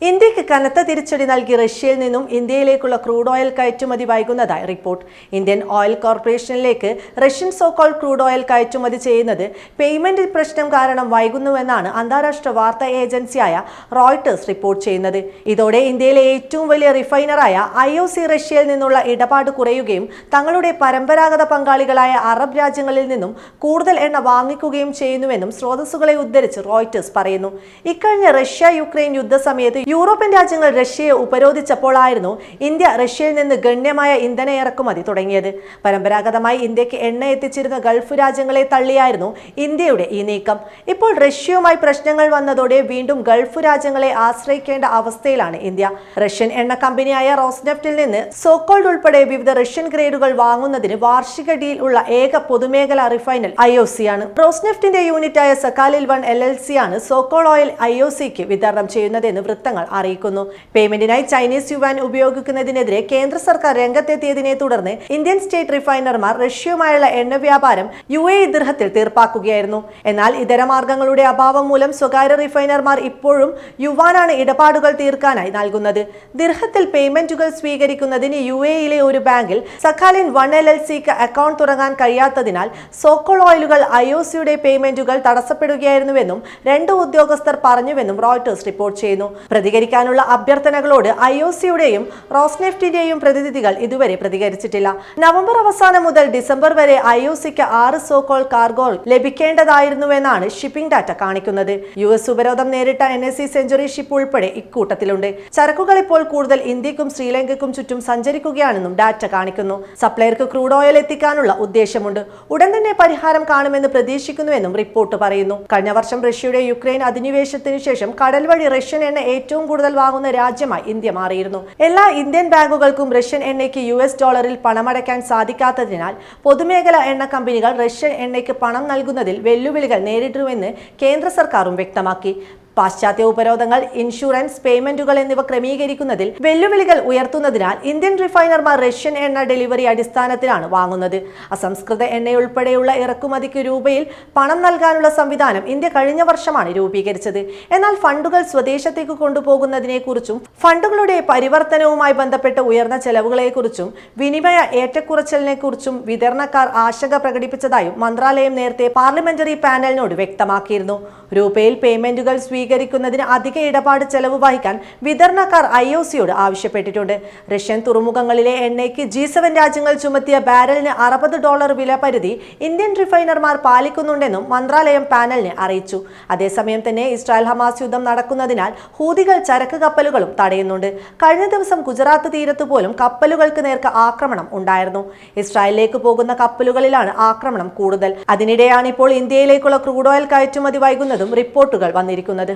ഇന്ത്യയ്ക്ക് കനത്ത തിരിച്ചടി നൽകി റഷ്യയിൽ നിന്നും ഇന്ത്യയിലേക്കുള്ള ക്രൂഡ് ഓയിൽ കയറ്റുമതി വൈകുന്നതായി റിപ്പോർട്ട്. ഇന്ത്യൻ ഓയിൽ കോർപ്പറേഷനിലേക്ക് റഷ്യൻ സോക്കോൾ ക്രൂഡ് ഓയിൽ കയറ്റുമതി ചെയ്യുന്നത് പേയ്മെന്റ് പ്രശ്നം കാരണം വൈകുന്നുവെന്നാണ് അന്താരാഷ്ട്ര വാർത്താ ഏജൻസിയായ റോയിട്ടേഴ്സ് റിപ്പോർട്ട് ചെയ്യുന്നത്. ഇതോടെ ഇന്ത്യയിലെ ഏറ്റവും വലിയ റിഫൈനറായ ഐ ഒ സി റഷ്യയിൽ നിന്നുള്ള ഇടപാട് കുറയുകയും തങ്ങളുടെ പരമ്പരാഗത പങ്കാളികളായ അറബ് രാജ്യങ്ങളിൽ നിന്നും കൂടുതൽ എണ്ണ വാങ്ങിക്കുകയും ചെയ്യുന്നുവെന്നും സ്രോതസ്സുകളെ ഉദ്ധരിച്ച് റോയിട്ടേഴ്സ് പറയുന്നു. ഇക്കഴിഞ്ഞ റഷ്യ യുക്രൈൻ യുദ്ധസമയത്ത് യൂറോപ്യൻ രാജ്യങ്ങൾ റഷ്യയെ ഉപരോധിച്ചപ്പോഴായിരുന്നു ഇന്ത്യ റഷ്യയിൽ നിന്ന് ഗണ്യമായ ഇന്ധന ഇറക്കുമതി തുടങ്ങിയത്. പരമ്പരാഗതമായി ഇന്ത്യയ്ക്ക് എണ്ണ എത്തിച്ചിരുന്ന ഗൾഫ് രാജ്യങ്ങളെ തള്ളിയായിരുന്നു ഇന്ത്യയുടെ ഈ നീക്കം. ഇപ്പോൾ റഷ്യയുമായി പ്രശ്നങ്ങൾ വന്നതോടെ വീണ്ടും ഗൾഫ് രാജ്യങ്ങളെ ആശ്രയിക്കേണ്ട അവസ്ഥയിലാണ് ഇന്ത്യ. റഷ്യൻ എണ്ണ കമ്പനിയായ റോസ്നെഫ്റ്റിൽ നിന്ന് സോക്കോൾഡ് ഉൾപ്പെടെ വിവിധ റഷ്യൻ ഗ്രേഡുകൾ വാങ്ങുന്നതിന് വാർഷിക ഡീൽ ഉള്ള ഏക പൊതുമേഖലാ റിഫൈനൽ ഐ ഒ സി ആണ്. റോസ്നെഫ്റ്റിന്റെ യൂണിറ്റായ സക്കാലിൽ വൺ എൽ എൽ സി ആണ് സോക്കോൾ ഓയിൽ ഐ ഒ സിക്ക് വിതരണം ചെയ്യുന്നതെന്ന് വൃത്തങ്ങൾ അറിയിക്കുന്നു. പേയ്മെന്റിനായി ചൈനീസ് യുവാൻ ഉപയോഗിക്കുന്നതിനെതിരെ കേന്ദ്ര സർക്കാർ രംഗത്തെത്തിയതിനെ തുടർന്ന് ഇന്ത്യൻ സ്റ്റേറ്റ് റിഫൈനർമാർ റഷ്യയുമായുള്ള എണ്ണ വ്യാപാരം യു എ ദിർഹത്തിൽ തീർപ്പാക്കുകയായിരുന്നു. എന്നാൽ ഇതര മാർഗങ്ങളുടെ അഭാവം മൂലം സ്വകാര്യ റിഫൈനർമാർ ഇപ്പോഴും യുവാനാണ് ഇടപാടുകൾ തീർക്കാനായി നൽകുന്നത്. ദിർഹത്തിൽ പേയ്മെന്റുകൾ സ്വീകരിക്കുന്നതിന് യു എയിലെ ഒരു ബാങ്കിൽ സഖാലിൻ വൺ എൽ എൽ സിക്ക് അക്കൗണ്ട് തുടങ്ങാൻ കഴിയാത്തതിനാൽ സോക്കോൾ ഓയിലുകൾ ഐ ഒ സിയുടെ പേയ്മെന്റുകൾ തടസ്സപ്പെടുകയായിരുന്നുവെന്നും രണ്ട് ഉദ്യോഗസ്ഥർ പറഞ്ഞുവെന്നും റോയിട്ടേഴ്സ് റിപ്പോർട്ട് ചെയ്യുന്നു. പ്രതികരിക്കാനുള്ള അഭ്യർത്ഥനകളോട് ഐ ഒ സിയുടെയും റോസ്നെഫ്റ്റിന്റെയും പ്രതിനിധികൾ ഇതുവരെ പ്രതികരിച്ചിട്ടില്ല. നവംബർ അവസാനം മുതൽ ഡിസംബർ വരെ ഐ ഒ സിക്ക് ആറ് സോക്കോൾ കാർഗോൾ ലഭിക്കേണ്ടതായിരുന്നുവെന്നാണ് ഷിപ്പിംഗ് ഡാറ്റ കാണിക്കുന്നത്. യു എസ് ഉപരോധം നേരിട്ട N S C century ship ഉൾപ്പെടെ ഇക്കൂട്ടത്തിലുണ്ട്. ചരക്കുകൾ ഇപ്പോൾ കൂടുതൽ ഇന്ത്യക്കും ശ്രീലങ്കയ്ക്കും ചുറ്റും സഞ്ചരിക്കുകയാണെന്നും ഡാറ്റ കാണിക്കുന്നു. സപ്ലയർക്ക് ക്രൂഡ് ഓയിൽ എത്തിക്കാനുള്ള ഉദ്ദേശമുണ്ട്. ഉടൻ തന്നെ പരിഹാരം കാണുമെന്ന് പ്രതീക്ഷിക്കുന്നുവെന്നും റിപ്പോർട്ട് പറയുന്നു. കഴിഞ്ഞ വർഷം റഷ്യയുടെ യുക്രൈൻ അധിനിവേശത്തിനു ശേഷം കടൽ വഴി റഷ്യൻ എണ്ണ ഏറ്റവും കൂടുതൽ വാങ്ങുന്ന രാജ്യമായി ഇന്ത്യ മാറിയിരുന്നു. എല്ലാ ഇന്ത്യൻ ബാങ്കുകൾക്കും റഷ്യൻ എണ്ണയ്ക്ക് യു എസ് ഡോളറിൽ പണമടയ്ക്കാൻ സാധിക്കാത്തതിനാൽ പൊതുമേഖലാ എണ്ണ കമ്പനികൾ റഷ്യൻ എണ്ണയ്ക്ക് പണം നൽകുന്നതിൽ വെല്ലുവിളികൾ നേരിടുമെന്ന് കേന്ദ്ര സർക്കാരും വ്യക്തമാക്കി. പാശ്ചാത്യ ഉപരോധങ്ങൾ ഇൻഷുറൻസ് പേയ്മെന്റുകൾ എന്നിവ ക്രമീകരിക്കുന്നതിൽ വെല്ലുവിളികൾ ഉയർത്തുന്നതിനാൽ ഇന്ത്യൻ റിഫൈനർമാർ റഷ്യൻ എണ്ണ ഡെലിവറി അടിസ്ഥാനത്തിലാണ് വാങ്ങുന്നത്. അസംസ്കൃത എണ്ണയുൾപ്പെടെയുള്ള ഇറക്കുമതിക്ക് രൂപയിൽ പണം നൽകാനുള്ള സംവിധാനം ഇന്ത്യ കഴിഞ്ഞ വർഷമാണ് രൂപീകരിച്ചത്. എന്നാൽ ഫണ്ടുകൾ സ്വദേശത്തേക്ക് കൊണ്ടുപോകുന്നതിനെക്കുറിച്ചും ഫണ്ടുകളുടെ പരിവർത്തനവുമായി ബന്ധപ്പെട്ട ഉയർന്ന ചെലവുകളെക്കുറിച്ചും വിനിമയ ഏറ്റക്കുറച്ചിലിനെക്കുറിച്ചും വിതരണക്കാർ ആശങ്ക പ്രകടിപ്പിച്ചതായും മന്ത്രാലയം നേരത്തെ പാർലമെന്ററി പാനലിനോട് വ്യക്തമാക്കിയിരുന്നു. രൂപയിൽ പേയ്മെന്റുകൾ സ്വീകരിക്കുന്നതിന് അധിക ഇടപാട് ചെലവ് വഹിക്കാൻ വിതരണക്കാർ ഐ ഒ സിയോട് ആവശ്യപ്പെട്ടിട്ടുണ്ട്. റഷ്യൻ തുറമുഖങ്ങളിലെ എണ്ണയ്ക്ക് ജി സെവൻ രാജ്യങ്ങൾ ചുമത്തിയ ബാരലിന് അറുപത് ഡോളർ വില പരിധി ഇന്ത്യൻ റിഫൈനർമാർ പാലിക്കുന്നുണ്ടെന്നും മന്ത്രാലയം പാനലിനെ അറിയിച്ചു. അതേസമയം തന്നെ ഇസ്രായേൽ ഹമാസ് യുദ്ധം നടക്കുന്നതിനാൽ ഹൂതികൾ ചരക്ക് കപ്പലുകളും തടയുന്നുണ്ട്. കഴിഞ്ഞ ദിവസം ഗുജറാത്ത് തീരത്ത് പോലും കപ്പലുകൾക്ക് നേർക്ക് ആക്രമണം ഉണ്ടായിരുന്നു. ഇസ്രായേലിലേക്ക് പോകുന്ന കപ്പലുകളിലാണ് ആക്രമണം കൂടുതൽ. അതിനിടെയാണ് ഇപ്പോൾ ഇന്ത്യയിലേക്കുള്ള ക്രൂഡ് ഓയിൽ കയറ്റുമതി വൈകുന്നതും റിപ്പോർട്ടുകൾ വന്നിരിക്കുന്നത്.